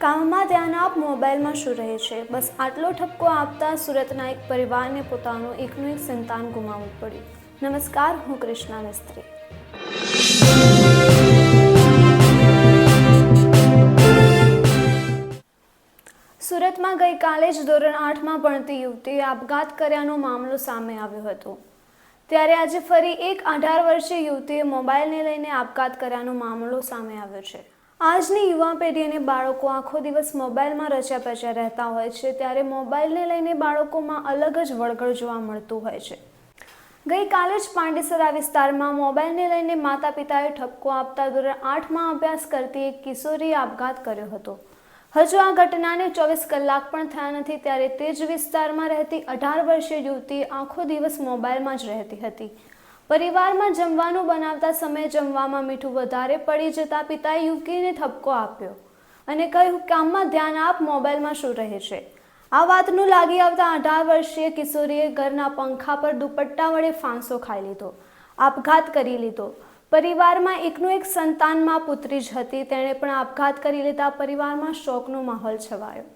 કામમાં ધ્યાન આપ મોબાઈલમાં શું રહે છે? બસ આટલો ઠપકો આપતા સુરતના એક પરિવારને પોતાનું એકનું એક સંતાન ગુમાવવું પડ્યું. નમસ્કાર, હું કૃષ્ણા મિસ્ત્રી. સુરતમાં ગઈકાલે જ ધોરણ આઠમાં ભણતી યુવતીએ આપઘાત કર્યાનો મામલો સામે આવ્યો હતો. ત્યારે આજે ફરી એક અઢાર વર્ષીય યુવતીએ મોબાઈલને લઈને આપઘાત કર્યાનો મામલો સામે આવ્યો છે. આજની યુવા પેઢી અને બાળકો આખો દિવસ મોબાઈલમાં રચ્યા પચ્યા રહેતા હોય છે, ત્યારે મોબાઈલને લઈને બાળકોમાં અલગ જ વળગળ જોવા મળતું હોય છે. ગઈકાલે જ પાંડેસરા વિસ્તારમાં મોબાઈલને લઈને માતા પિતાએ ઠપકો આપતા ધોરણ આઠમાં અભ્યાસ કરતી એક કિશોરીએ આપઘાત કર્યો હતો. હજુ આ ઘટનાને ચોવીસ કલાક પણ થયા નથી, ત્યારે તે જ વિસ્તારમાં રહેતી અઢાર વર્ષીય યુવતી આખો દિવસ મોબાઈલમાં જ રહેતી હતી. પરિવારમાં જમવાનું બનાવતા સમયે જમવામાં મીઠું વધારે પડી જતા પિતાએ યુવતીને ઠપકો આપ્યો અને કહ્યું કામમાં ધ્યાન આપ, મોબાઈલમાં શું રહે છે? આ વાતનું લાગી આવતા અઢાર વર્ષીય કિશોરીએ ઘરના પંખા પર દુપટ્ટા વડે ફાંસો ખાઈ લીધો, આપઘાત કરી લીધો. પરિવારમાં એકનું એક સંતાનમાં પુત્રી જ હતી, તેણે પણ આપઘાત કરી લેતા પરિવારમાં શોકનો માહોલ છવાયો.